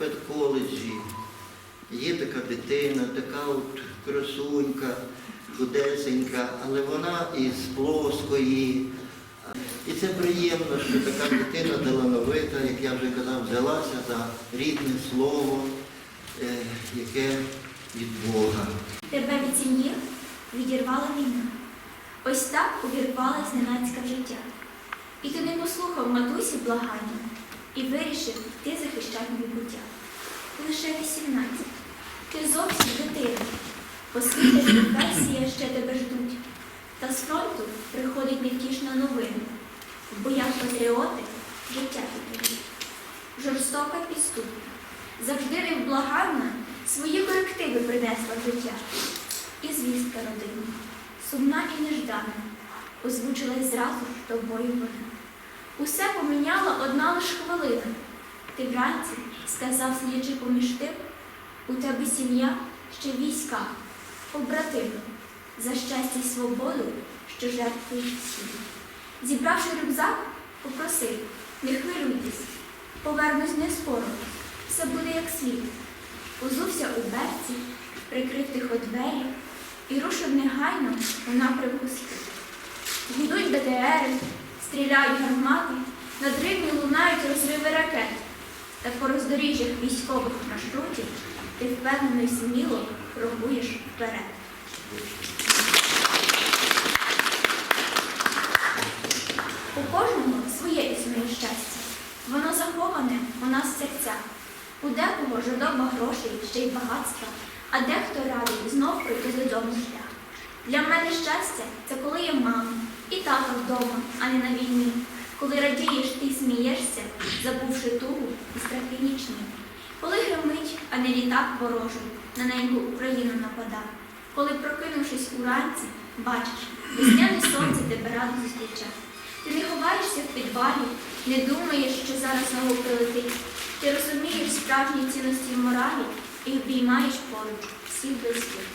педколеджі. Є така дитина, така от красунька, худесенька, але вона із плоскої. І це приємно, що така дитина талановита, як я вже казав, взялася за рідне слово, е, яке від Бога. Тебе від сім'ї відірвала війна. Ось так увірвалась зненацька в життя. І ти не послухав матусі благання і вирішив ти захищати майбуття. Лише 18. Ти зовсім дитина. Освіта професія ще тебе ждуть. Та з фронту приходить невтішна новина. В боях патріоти життя віддають. Жорстока підступна, завжди невблаганна свої корективи принесла в життя. І звістка родині, сумна і неждана, озвучилась зразу тобою вона. Усе поміняла одна лиш хвилина. Ти вранці сказав, сидячи поміж тим, у тебе сім'я ще в військах, побратими, за щастя й свободу, що жертвують всі. Зібравши рюкзак, попросив, не хвилюйтесь, повернусь не скоро, все буде як слід. Узувся у берці, прикрив тихо двері і рушив негайно у напрямку схід. Гудуть БТРи, стріляють гармати, над рівні лунають розриви ракет. Та по роздоріжжях військових маршрутів ти впевнено й сміло крокуєш вперед. У кожному своє існує щастя. Воно заховане у нас в серцях. У декого жадоба грошей, ще й багатства, а дехто радий знов прийти додому шлях. Для мене щастя це коли є мама і тата вдома, а не на війні. Коли радієш ти смієшся, забувши тугу і страхи нічні. Коли гримить, а не літак ворожий, на неньку Україну напада. Коли, прокинувшись уранці, бачиш, весняне сонце тебе радо зустрічає. Ти не ховаєшся в підвалі, не думаєш, що зараз знову прилетить. Ти розумієш справжні цінності моралі і обіймаєш поруч всіх близьких.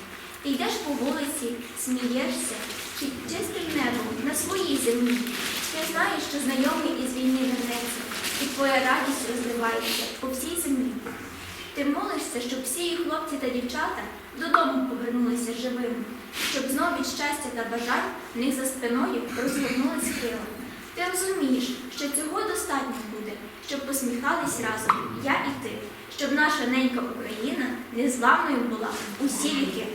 Ти йдеш по вулиці, смієшся, чистим небом на своїй землі. Ти знаєш, що знайомий із війни вернеться, і твоя радість розливається по всій землі. Ти молишся, щоб всі її хлопці та дівчата додому повернулися живими, щоб знов від щастя та бажань в них за спиною розгорнулись крила. Ти розумієш, що цього достатньо буде, щоб посміхались разом я і ти, щоб наша ненька Україна незламною була усі віки.